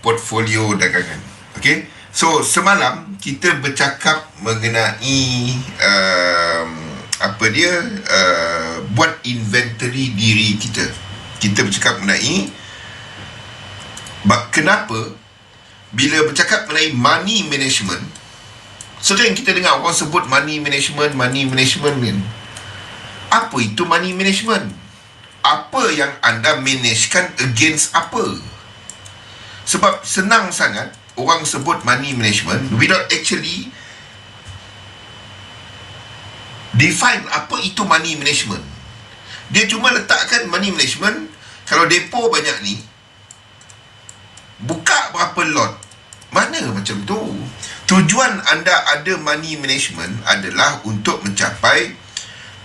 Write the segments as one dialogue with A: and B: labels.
A: portfolio dagangan. Okay. So semalam kita bercakap mengenai um, apa dia uh, buat inventory diri kita. Kita bercakap mengenai kenapa bila bercakap mengenai money management sering kita dengar orang sebut money management, money management kan. Apa itu money management? Apa yang anda managekan against apa? Sebab senang sangat orang sebut money management without actually define apa itu money management. Dia cuma letakkan money management kalau depo banyak ni buka berapa lot. Mana macam tu? Tujuan anda ada money management adalah untuk mencapai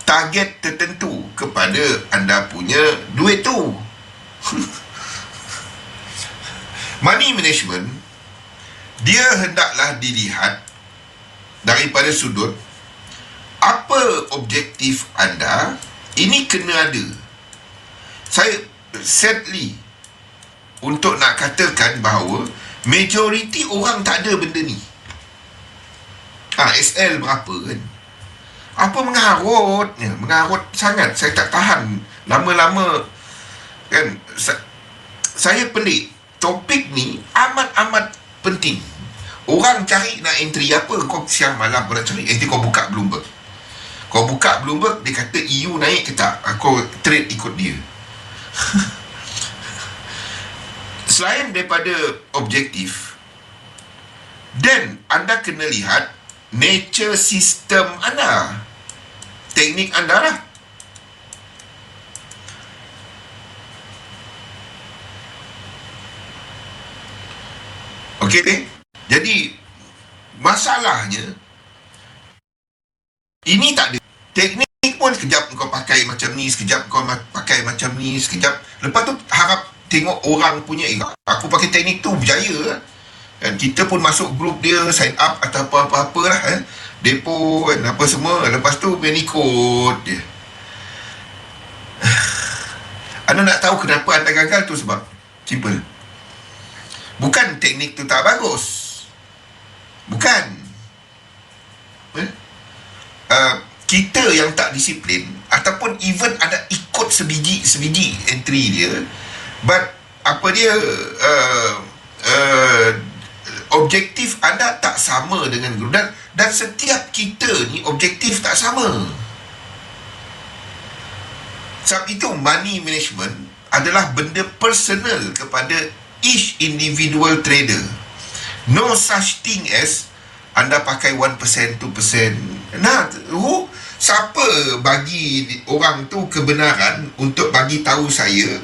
A: target tertentu kepada anda punya duit tu. money management dia hendaklah dilihat daripada sudut apa objektif anda ini kena ada. Saya sadly untuk nak katakan bahawa majoriti orang tak ada benda ni. Ha, SL berapa kan? Apa mengarut ya, mengarut sangat. Saya tak tahan. Lama-lama kan? Sa- saya pelik topik ni amat-amat penting. Orang cari nak entry apa kau siang malam kau nak cari entry kau buka Bloomberg. Kau buka Bloomberg dia kata EU naik ke tak? Kau trade ikut dia. Selain daripada objektif then anda kena lihat nature system anda. Teknik anda lah Okey. Jadi masalahnya ini tak ada. Teknik pun sekejap kau pakai macam ni, sekejap kau ma- pakai macam ni, sekejap. Lepas tu harap tengok orang punya eh, aku pakai teknik tu berjaya kan? Kita pun masuk grup dia sign up atau apa-apa lah eh. depo kan? Apa semua. Lepas tu main ikut dia. Anda nak tahu kenapa anda gagal tu sebab? Simple Bukan teknik tu tak bagus. Bukan. Eh? Uh, kita yang tak disiplin ataupun even ada ikut sebiji sebiji entry dia but apa dia uh, uh, objektif anda tak sama dengan guru dan dan setiap kita ni objektif tak sama sebab itu money management adalah benda personal kepada each individual trader. No such thing as anda pakai 1%, 2%. Nah, who, siapa bagi orang tu kebenaran untuk bagi tahu saya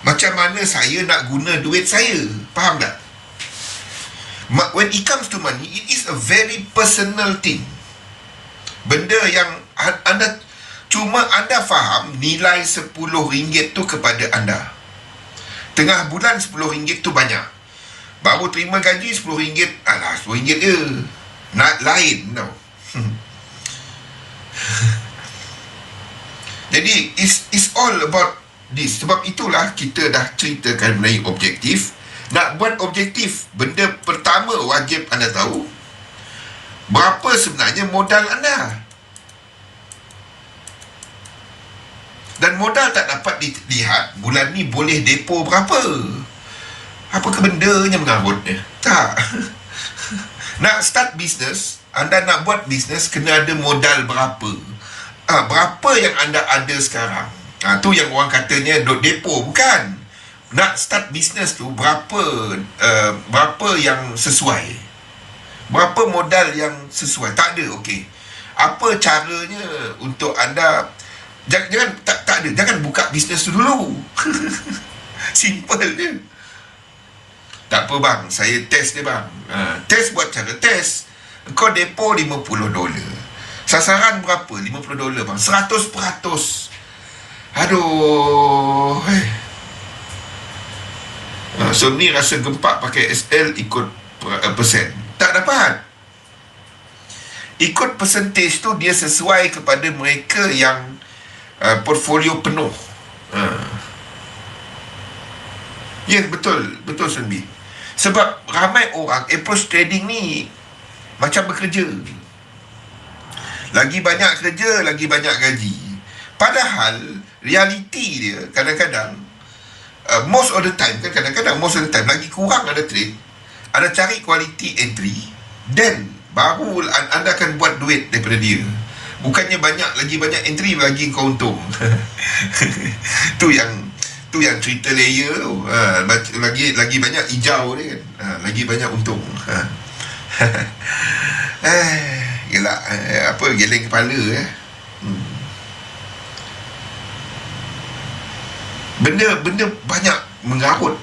A: macam mana saya nak guna duit saya? Faham tak? When it comes to money, it is a very personal thing. Benda yang anda cuma anda faham nilai RM10 tu kepada anda. Tengah bulan RM10 tu banyak. Baru terima gaji RM10 Alah RM10 je Nak lain tau Jadi it's, it's all about this. Sebab itulah kita dah ceritakan mengenai objektif. Nak buat objektif Benda pertama wajib anda tahu Berapa sebenarnya modal anda Dan modal tak dapat dilihat Bulan ni boleh depo berapa? Apakah bendanya mengarut dia Tak. Nak start bisnes Anda nak buat bisnes Kena ada modal berapa. Ha, Berapa yang anda ada sekarang? Ha, Tu yang orang katanya Dot depo Bukan. Nak start bisnes tu Berapa uh, Berapa yang sesuai? Berapa modal yang sesuai? Tak ada okey. Apa caranya Untuk anda Jangan, jangan tak, tak ada. Jangan buka bisnes tu dulu. Simple je. Tak apa bang. Saya test dia bang. Ha, Test buat cara test. Kau depo 50 dolar. Sasaran berapa? 50 dolar bang. 100 peratus Aduh eh. ha, So ni rasa gempak pakai SL Ikut per, uh, persen. Tak dapat. Ikut percentage tu Dia sesuai kepada mereka yang uh, portfolio penuh. Uh. Ya, yeah, betul. Betul, Sunbi. Sebab ramai orang approach trading ni macam bekerja. Lagi banyak kerja, lagi banyak gaji. Padahal realiti dia kadang-kadang uh, most of the time kan kadang-kadang most of the time lagi kurang ada trade, ada cari quality entry then baru anda akan buat duit daripada dia. Bukannya banyak lagi banyak entry lagi kau untung. tu yang tu yang cerita layer tu. Ha, lagi lagi banyak hijau dia kan. Ha, lagi banyak untung. Ha. eh, yelah, eh, apa geleng kepala eh. Hmm. Benda benda banyak mengarut.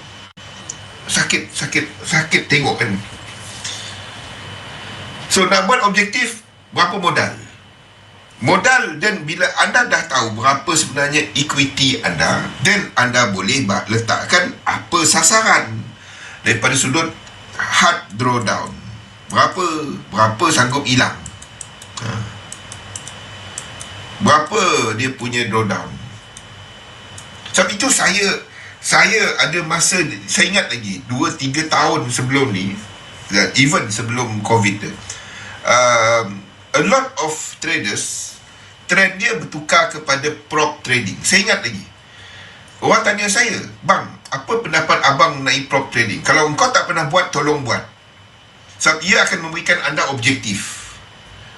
A: Sakit sakit sakit tengok kan. So nak buat objektif berapa modal? Modal dan bila anda dah tahu berapa sebenarnya equity anda dan anda boleh letakkan apa sasaran daripada sudut hard drawdown. Berapa berapa sanggup hilang? Ha. berapa dia punya drawdown? Sebab itu saya saya ada masa saya ingat lagi 2-3 tahun sebelum ni even sebelum covid um, a lot of traders trend dia bertukar kepada prop trading. Saya ingat lagi. Orang tanya saya, "Bang, apa pendapat abang mengenai prop trading? Kalau engkau tak pernah buat, tolong buat." Sebab ia akan memberikan anda objektif.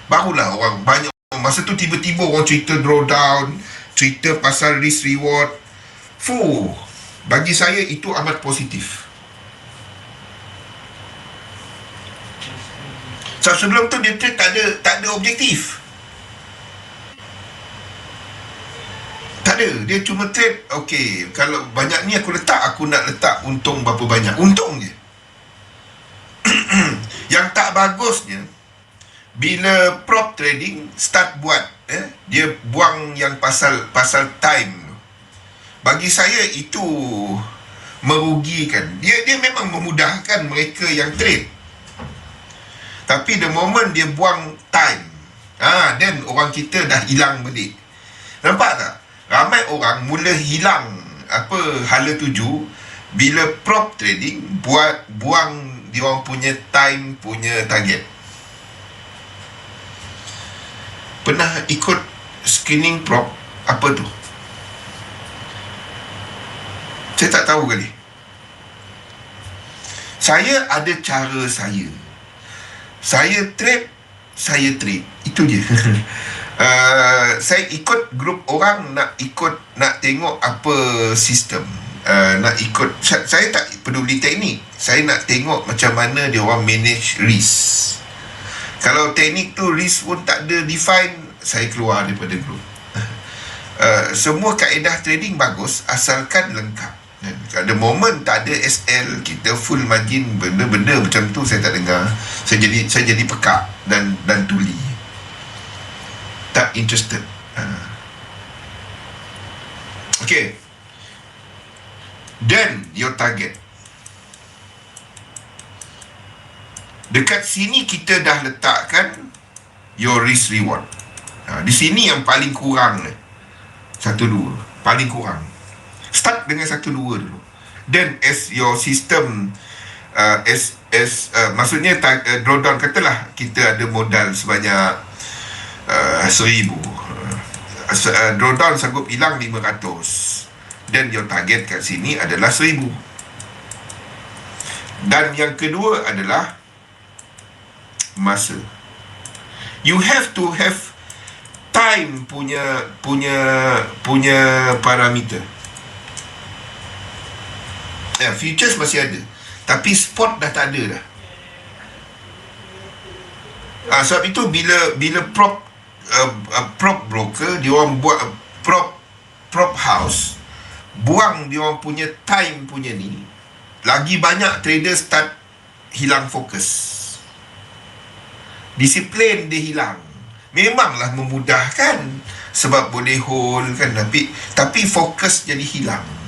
A: Barulah orang banyak masa tu tiba-tiba orang cerita drawdown, cerita pasal risk reward. Fuh, bagi saya itu amat positif. So, sebelum tu dia tak ada tak ada objektif. Tak ada. Dia cuma trade. Okay. Kalau banyak ni aku letak, aku nak letak untung berapa banyak. Untung je. yang tak bagusnya, bila prop trading start buat, eh, dia buang yang pasal pasal time. Bagi saya itu merugikan. Dia dia memang memudahkan mereka yang trade. Tapi the moment dia buang time, ah, then orang kita dah hilang balik. Nampak tak? ramai orang mula hilang apa hala tuju bila prop trading buat buang dia orang punya time punya target pernah ikut screening prop apa tu saya tak tahu kali saya ada cara saya saya trade saya trade itu je. Uh, saya ikut grup orang nak ikut nak tengok apa sistem. Uh, nak ikut. Saya tak peduli teknik. Saya nak tengok macam mana dia orang manage risk. Kalau teknik tu risk pun tak ada define saya keluar daripada grup. Uh, semua kaedah trading bagus asalkan lengkap ada moment tak ada SL kita full margin benda-benda macam tu saya tak dengar saya jadi saya jadi pekak dan dan tuli tak interested. Ha. Okay. Then your target. Dekat sini kita dah letakkan your risk reward. Ha, di sini yang paling kurang ni. Satu dua. Paling kurang. Start dengan satu dua dulu. Then as your system uh, as as uh, maksudnya uh, drawdown katalah kita ada modal sebanyak uh, seribu. Uh, uh, drawdown sanggup hilang 500 dan your target kat sini adalah seribu. Dan yang kedua adalah masa. You have to have time punya punya punya parameter yeah, futures masih ada. Tapi spot dah tak ada dah. Ah, sebab itu bila bila prop uh, uh, prop broker dia orang buat uh, prop prop house buang dia orang punya time punya ni lagi banyak trader start hilang fokus. Disiplin dia hilang. Memanglah memudahkan sebab boleh hold kan tapi tapi fokus jadi hilang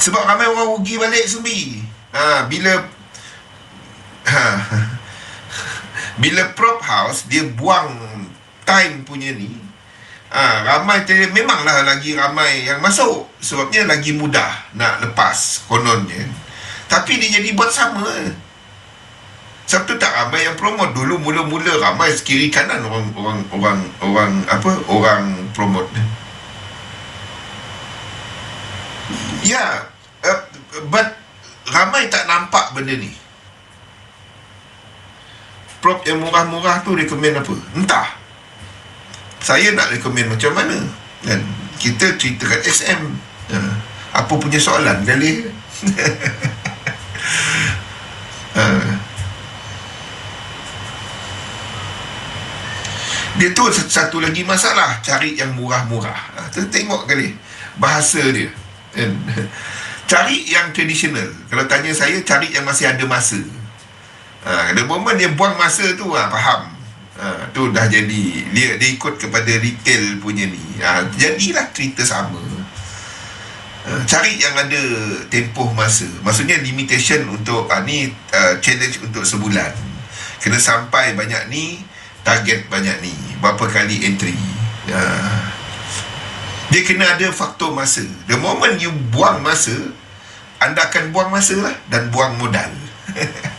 A: sebab ramai orang rugi balik sumbi ha bila ha bila prop house dia buang time punya ni ha, Ramai trader Memanglah lagi ramai yang masuk. Sebabnya lagi mudah Nak lepas Kononnya. Tapi dia jadi buat sama. Sebab tu tak ramai yang promote. Dulu mula-mula ramai kiri kanan orang orang orang orang apa orang promote Ya, yeah, uh, but ramai tak nampak benda ni. Prop yang murah-murah tu rekomen apa? Entah. Saya nak rekomen macam mana? Dan kita ceritakan XM. Uh, ya. apa punya soalan kali? uh, Dia tu satu lagi masalah Cari yang murah-murah ha, Tengok kali Bahasa dia Cari yang tradisional Kalau tanya saya Cari yang masih ada masa. Ha, The moment dia buang masa tu ha, Faham. Ha, Tu dah jadi. Dia, dia ikut kepada retail punya ni. Ha, Jadilah cerita sama. Ha, Cari yang ada Tempoh masa. Maksudnya limitation untuk ha, Ni uh, challenge untuk sebulan. Kena sampai banyak ni target banyak ni. Berapa kali entry. Ya. Dia kena ada faktor masa. The moment you buang masa anda akan buang masa lah dan buang modal.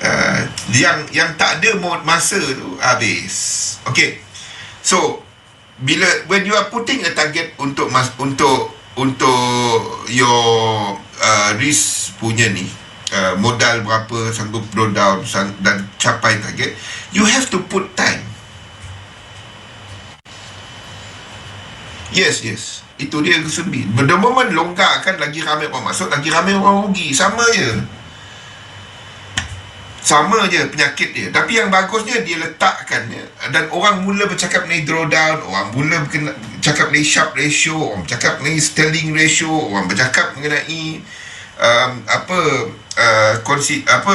A: Uh, yang yang tak ada masa tu habis. Okay. So bila when you are putting a target untuk mas, untuk untuk your uh, risk punya ni uh, modal berapa sanggup draw down dan capai target you have to put time yes yes. Itu dia kesembi the moment longgar kan lagi ramai orang masuk lagi ramai orang rugi. Sama je. Sama je penyakit dia. Tapi yang bagusnya dia letakkan ya, dan orang mula bercakap ni drawdown orang mula berkena, cakap ni sharp ratio orang bercakap ni sterling ratio orang bercakap mengenai um, apa uh, konsi, apa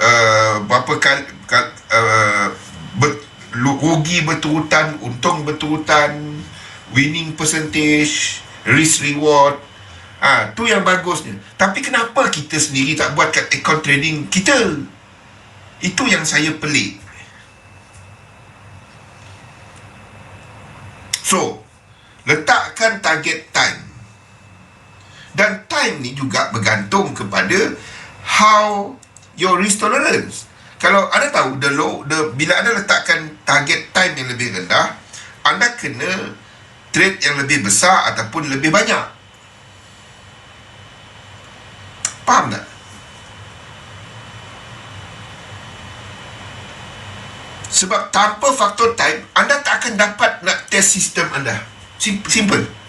A: uh, berapa kali uh, ber, rugi berturutan untung berturutan winning percentage risk reward. Ah ha, tu yang bagusnya. Tapi kenapa kita sendiri tak buat kat account trading kita? Itu yang saya pelik. So letakkan target time. Dan time ni juga bergantung kepada how your risk tolerance. Kalau anda tahu the low the bila anda letakkan target time yang lebih rendah, anda kena trade yang lebih besar ataupun lebih banyak. Faham tak? Sebab tanpa faktor time, anda tak akan dapat nak test sistem anda. Simple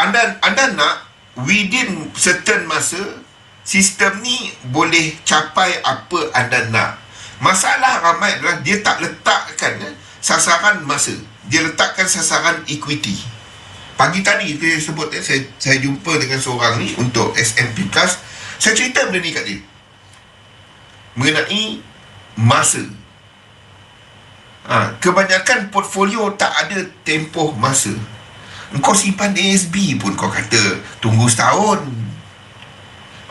A: anda anda nak within certain masa sistem ni boleh capai apa anda nak masalah ramai adalah dia tak letakkan eh, sasaran masa dia letakkan sasaran equity. Pagi tadi saya sebut eh, saya, saya jumpa dengan seorang ni untuk SMP Plus. Saya cerita benda ni kat dia. Mengenai masa. Ha, kebanyakan portfolio tak ada tempoh masa. Engkau simpan ASB pun kau kata Tunggu setahun.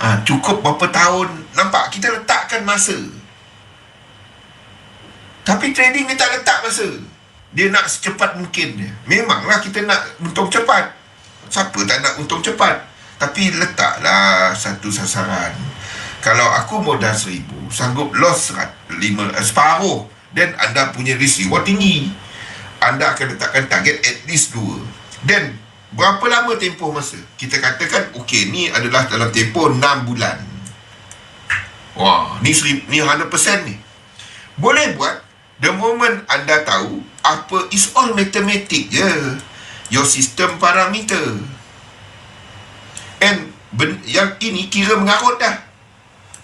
A: Ha, Cukup berapa tahun? Nampak kita letakkan masa. Tapi trading ni tak letak masa Dia nak secepat mungkin Memanglah kita nak untung cepat Siapa tak nak untung cepat Tapi letaklah satu sasaran Kalau aku modal seribu Sanggup loss lima, eh, separuh Dan anda punya risk reward tinggi Anda akan letakkan target at least dua dan berapa lama tempoh masa? Kita katakan okey ni adalah dalam tempoh 6 bulan. Wah, ni ni 100% ni. Boleh buat the moment anda tahu apa is all mathematic je. Your system parameter. And ben, yang ini kira mengarut dah.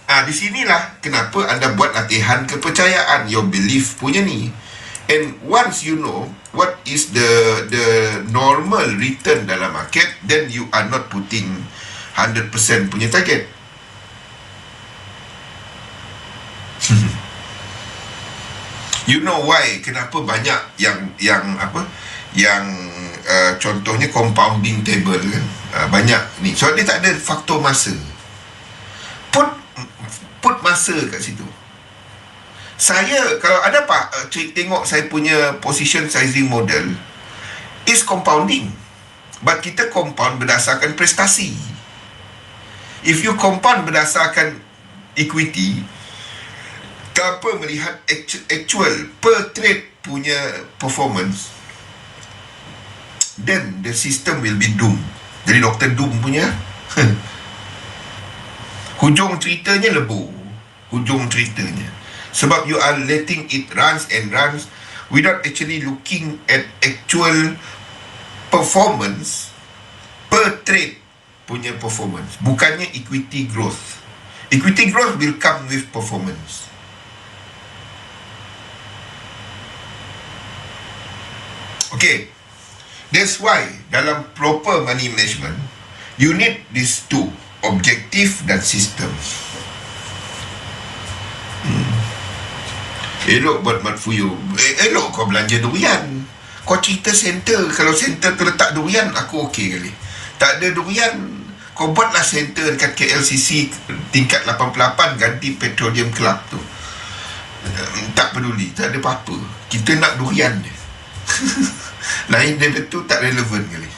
A: Ah, di sinilah kenapa anda buat latihan kepercayaan your belief punya ni. And once you know what is the the normal return dalam market, then you are not putting 100% punya target. You know why? Kenapa banyak yang yang apa? Yang uh, contohnya compounding table kan? Uh, banyak ni. So dia tak ada faktor masa. Put put masa kat situ. Saya kalau ada pak uh, tengok saya punya position sizing model is compounding. But kita compound berdasarkan prestasi. If you compound berdasarkan equity, tanpa melihat actual per trade punya performance, then the system will be doomed. Jadi Dr. Doom punya hujung ceritanya lebu. Hujung ceritanya. Sebab you are letting it runs and runs without actually looking at actual performance per trade punya performance. Bukannya equity growth. Equity growth will come with performance. Okay. That's why dalam proper money management, you need these two, objective dan system. Hmm. Elok buat mat fuyu. Eh, elok kau belanja durian. Kau cerita center. Kalau center tu letak durian, aku okey kali. Tak ada durian, kau buatlah center dekat KLCC tingkat 88 ganti Petroleum Club tu. Hmm, tak peduli, tak ada apa-apa. Kita nak durian dia. Lain dia tu tak relevan kali.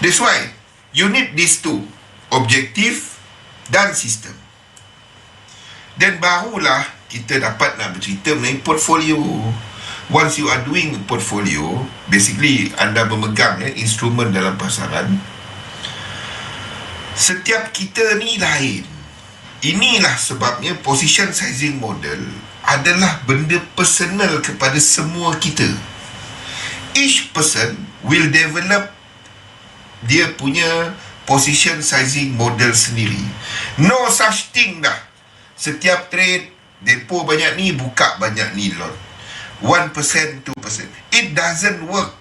A: That's why. You need these two. Objektif Dan sistem. Dan barulah Kita dapat nak bercerita mengenai portfolio. Once you are doing portfolio Basically Anda memegang eh, Instrumen dalam pasaran Setiap kita ni lain. Inilah sebabnya Position sizing model adalah benda personal kepada semua kita. Each person will develop dia punya position sizing model sendiri. No such thing dah. Setiap trade, depo banyak ni, buka banyak ni lot. 1%, 2%. It doesn't work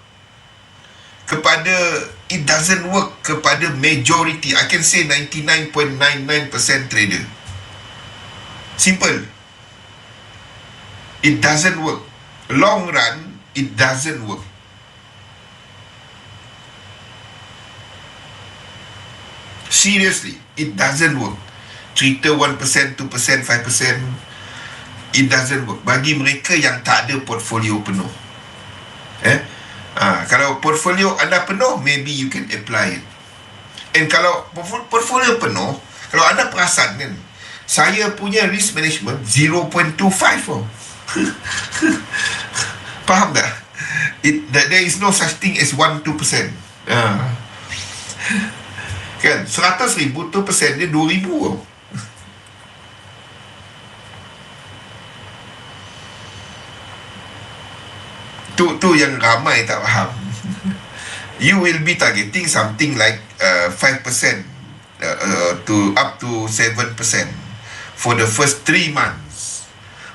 A: kepada it doesn't work kepada majority I can say 99.99% trader simple it doesn't work. Long run, it doesn't work. Seriously, it doesn't work. Cerita 1%, 2%, 5%, it doesn't work. Bagi mereka yang tak ada portfolio penuh. Eh? Ha, kalau portfolio anda penuh, maybe you can apply it. And kalau portfolio penuh, kalau anda perasan kan, saya punya risk management 0.25 oh. Faham tak? It, that there is no such thing as 1-2% uh. Kan? 100 ribu 2% dia 2 ribu Tu, tu yang ramai tak faham You will be targeting something like uh, 5% uh, uh, to up to 7% for the first 3 months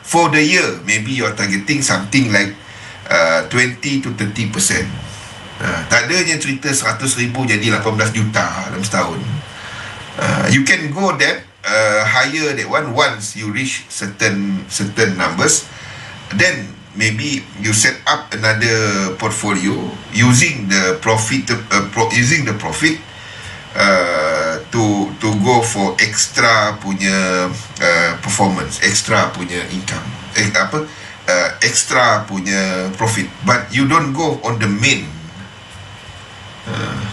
A: for the year maybe you're targeting something like uh, 20 to 30 percent. Uh, tak adanya cerita 100 ribu jadi 18 juta dalam setahun. Uh, you can go that uh, higher that one once you reach certain certain numbers. Then maybe you set up another portfolio using the profit uh, pro, using the profit uh, to to go for extra punya uh, performance, extra punya income, eh, apa uh, extra punya profit, but you don't go on the main. Uh,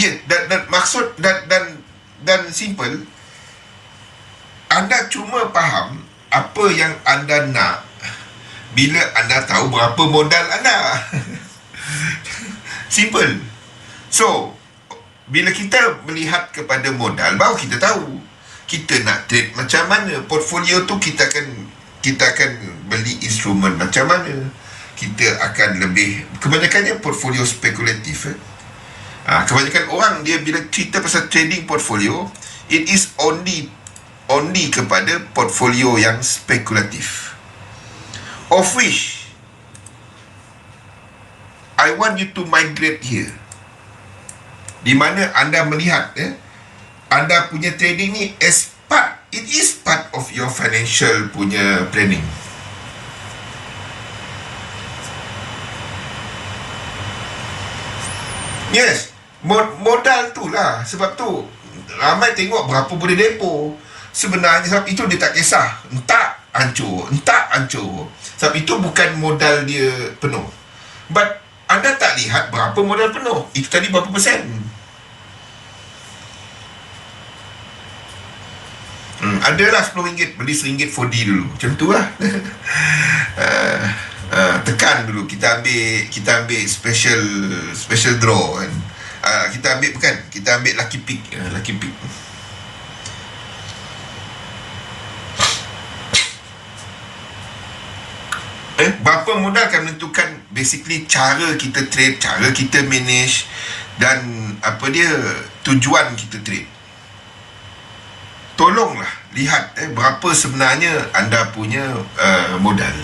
A: yeah, dan dan maksud dan dan dan simple. Anda cuma faham apa yang anda nak bila anda tahu berapa modal anda. Simple. So, bila kita melihat kepada modal, baru kita tahu kita nak trade macam mana. Portfolio tu kita akan kita akan beli instrumen macam mana. Kita akan lebih kebanyakannya portfolio spekulatif. Eh? Ha, kebanyakan orang dia bila cerita pasal trading portfolio, it is only only kepada portfolio yang spekulatif. Of which I want you to migrate here. Di mana anda melihat eh, anda punya trading ni as part, it is part of your financial punya planning. Yes, mod, modal tu lah. Sebab tu, ramai tengok berapa boleh depo. Sebenarnya sebab itu dia tak kisah. Entah hancur, entah hancur. Sebab itu bukan modal dia penuh. But anda tak lihat berapa modal penuh. Itu tadi berapa persen. Hmm, adalah RM10 Beli RM1 4D dulu. Macam tu lah. Uh, uh, Tekan dulu. Kita ambil Kita ambil special Special draw kan. Uh, Kita ambil bukan Kita ambil lucky pick. Uh, Lucky pick. Eh, berapa modal akan menentukan basically cara kita trade, cara kita manage dan apa dia tujuan kita trade tolonglah lihat eh, berapa sebenarnya anda punya uh, modal.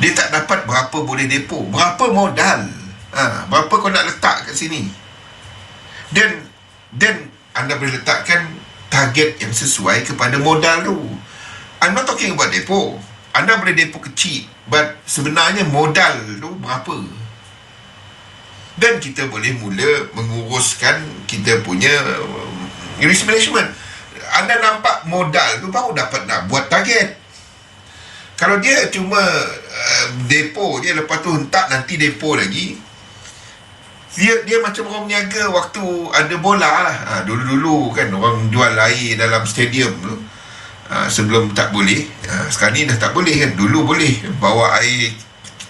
A: Dia tak dapat berapa boleh depo. Berapa modal? Ha, berapa kau nak letak kat sini? Dan dan anda boleh letakkan target yang sesuai kepada modal tu. I'm not talking about depo. Anda boleh depo kecil. But sebenarnya modal tu berapa? Dan kita boleh mula menguruskan kita punya uh, risk management anda nampak modal tu baru dapat nak buat target kalau dia cuma uh, depo dia lepas tu hentak nanti depo lagi dia dia macam orang berniaga waktu ada bola lah ha, dulu-dulu kan orang jual air dalam stadium tu ha, sebelum tak boleh ha, sekarang ni dah tak boleh kan? Dulu boleh bawa air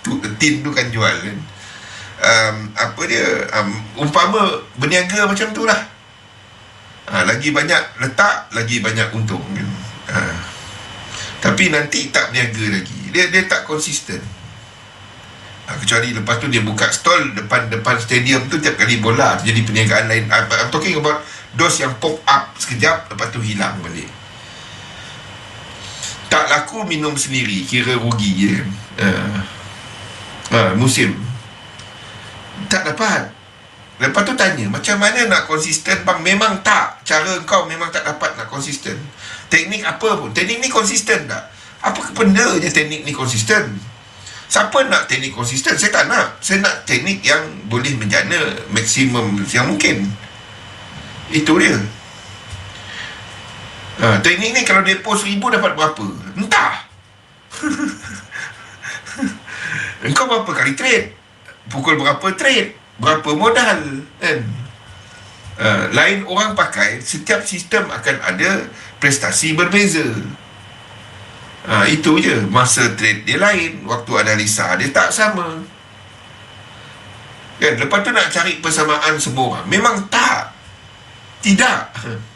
A: tu, tin tu kan jual kan? Um, apa dia? Um, umpama berniaga macam tu lah. Ha, lagi banyak letak lagi banyak untung kan? ha. tapi nanti tak berniaga lagi. Dia dia tak konsisten. Ha, kecuali lepas tu dia buka stall depan depan stadium tu tiap kali bola jadi perniagaan lain. I'm talking about dos yang pop up sekejap lepas tu hilang balik tak laku minum sendiri kira rugi kan uh, uh, musim. Tak dapat. Lepas tu tanya Macam mana nak konsisten? Bang Memang tak. Cara kau memang tak dapat nak konsisten. Teknik apa pun. Teknik ni konsisten tak? Apa benda je teknik ni konsisten? Siapa nak teknik konsisten? Saya tak nak. Saya nak teknik yang Boleh menjana Maksimum yang mungkin. Itu dia ha, Teknik ni kalau depo seribu Dapat berapa Entah. Engkau berapa kali trade? Pukul berapa trade? Berapa modal? Kan? Uh, lain orang pakai setiap sistem akan ada prestasi berbeza. Uh, itu je. Masa trade dia lain waktu analisa dia tak sama. Kan? Lepas tu nak cari persamaan semua orang. Memang tak. Tidak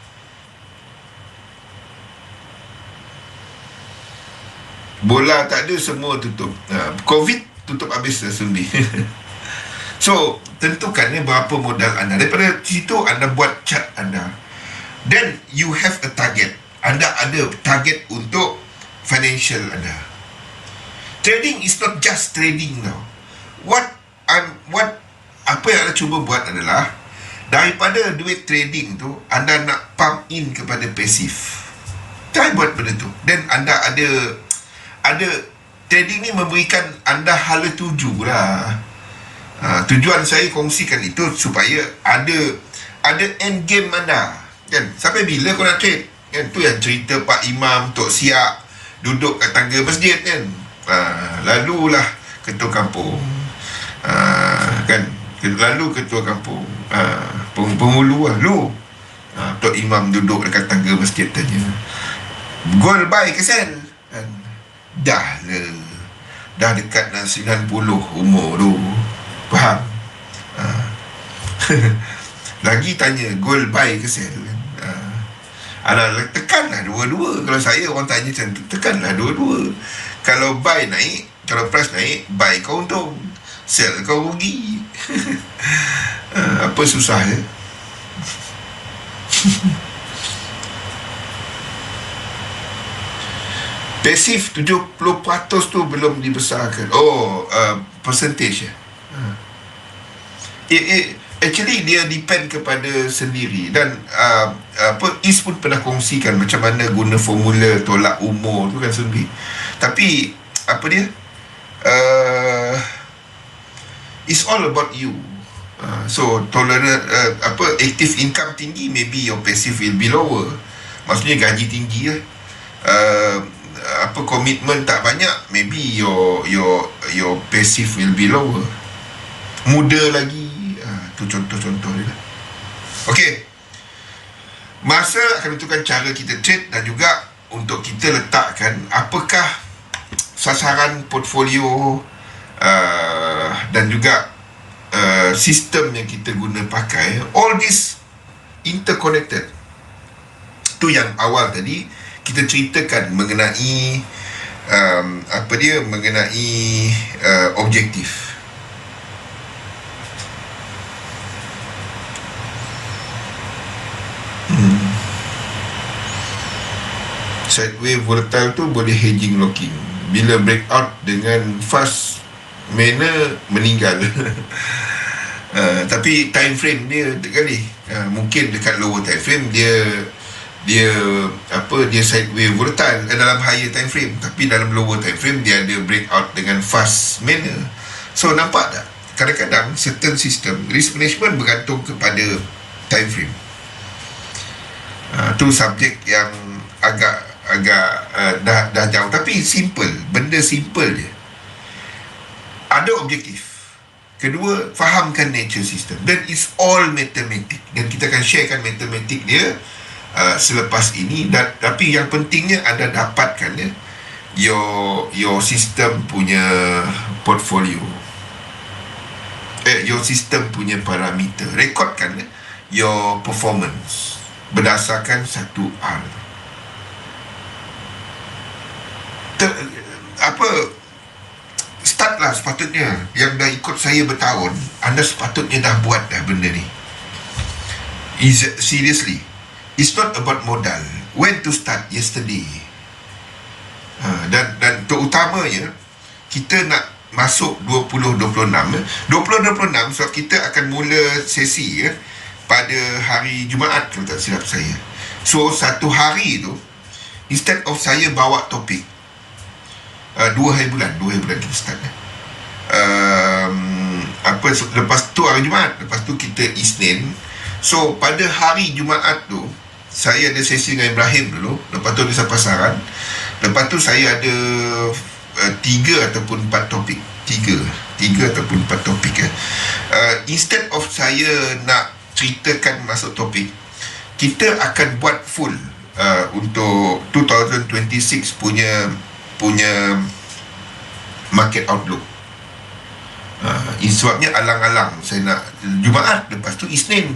A: bola tak ada semua tutup uh, covid tutup habis sumbi So, tentukan ni berapa modal anda. Daripada situ, anda buat chart anda. Then, you have a target. Anda ada target untuk financial anda. Trading is not just trading now. What I'm, what apa yang anda cuba buat adalah daripada duit trading tu anda nak pump in kepada pasif. Try buat benda tu. Then anda ada ada trading ni memberikan anda hala tuju lah. Ha, tujuan saya kongsikan itu supaya ada ada end game anda kan? Sampai bila kau nak trade? Kan? Tu yang cerita Pak Imam Tok Siak duduk kat tangga masjid kan? Ha, lalulah ketua kampung. Ha, kan? Lalu ketua kampung. Ha, peng, penghulu lah lu. Ha, Tok Imam duduk dekat tangga masjid tanya. Gold buy ke kan dah lah dah dekat nak 90 umur tu Faham? Ha. Lagi tanya Gold buy ke sell kan? Ha. Tekanlah dua-dua Kalau saya orang tanya macam tu Tekanlah dua-dua Kalau buy naik Kalau price naik Buy kau untung Sell kau rugi ha. Apa susah Pasif 70% tu belum dibesarkan. Oh uh, Percentage ya. It, it, actually dia depend kepada sendiri. Dan uh, apa Is pun pernah kongsikan macam mana guna formula tolak umur tu kan sendiri tapi apa dia? Uh, it's all about you. Uh, so tolerant uh, apa active income tinggi maybe your passive will be lower. Maksudnya gaji tinggi lah. Uh, apa komitmen tak banyak maybe your your your passive will be lower. Muda lagi uh, tu contoh-contoh dia lah. Okey. Masa akan tentukan cara kita trade dan juga untuk kita letakkan apakah sasaran portfolio uh, dan juga uh, sistem yang kita guna pakai all this interconnected. Tu yang awal tadi kita ceritakan mengenai um, apa dia mengenai uh, objektif. Hmm. sideway volatile tu boleh hedging locking. Bila breakout dengan fast manner meninggal. Uh, tapi time frame dia kali uh, mungkin dekat lower time frame dia dia apa dia sideway volatile eh, dalam higher time frame. Tapi dalam lower time frame dia ada breakout dengan fast manner. So nampak tak? Kadang-kadang certain system risk management bergantung kepada time frame. Uh, tu subjek yang agak agak uh, dah dah jauh. Tapi simple. Benda simple je. Ada objektif. Kedua fahamkan nature system. Dan it's all mathematic. Dan kita akan sharekan matematik dia uh, selepas ini. Dan tapi yang pentingnya anda dapatkan ya your your system punya portfolio. Eh your system punya parameter. Rekodkan ya your performance berdasarkan satu R. Ter, apa start lah sepatutnya. Yang dah ikut saya bertahun anda sepatutnya dah buat dah benda ni. Is seriously It's not about modal. When to start? Yesterday. Ha, dan dan terutamanya kita nak masuk 2026 2026 sebab kita akan mula sesi ya, pada hari Jumaat kalau tak silap saya. So satu hari tu instead of saya bawa topik uh, dua hari bulan, dua hari bulan kita start ya. Um, apa lepas tu hari Jumaat, lepas tu kita Isnin. So pada hari Jumaat tu saya ada sesi dengan Ibrahim dulu. Lepas tu ada siapa pasaran. Lepas tu saya ada uh, tiga ataupun empat topik tiga. Tiga ataupun empat topik eh. uh, instead of saya nak ceritakan masuk topik kita akan buat full uh, untuk 2026 punya punya market outlook. Uh, sebabnya alang-alang. Saya nak Jumaat lepas tu Isnin.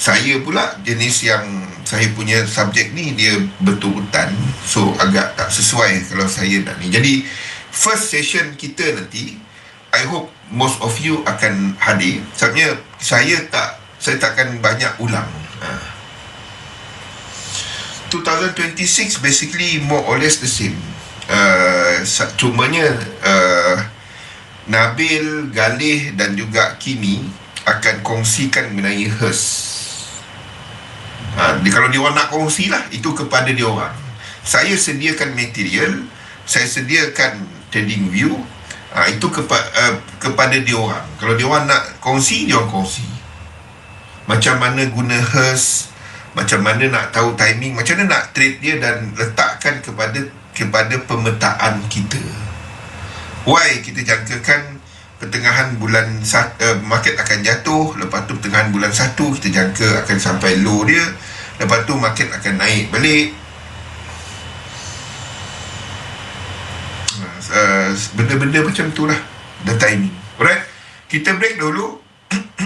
A: Saya pula jenis yang saya punya subjek ni dia betul-betul so agak tak sesuai kalau saya nak ni. Jadi first session kita nanti I hope most of you akan hadir. Sebabnya saya tak saya takkan banyak ulang. Ha. 2026 basically more or less the same. Uh, cumanya uh, Nabil, Galih dan juga Kimi akan kongsikan mengenai Hearst ha, dia, kalau dia orang nak kongsi lah itu kepada dia orang. Saya sediakan material saya sediakan trading view ha, itu kepa, uh, kepada dia orang. Kalau dia orang nak kongsi dia orang kongsi. Macam mana guna hers macam mana nak tahu timing macam mana nak trade dia dan letakkan kepada kepada pemetaan kita. Why kita jangkakan pertengahan bulan uh, market akan jatuh lepas tu pertengahan bulan 1 kita jangka akan sampai low dia lepas tu market akan naik balik. Uh, benda-benda macam tu lah. The timing. Alright? Kita break dulu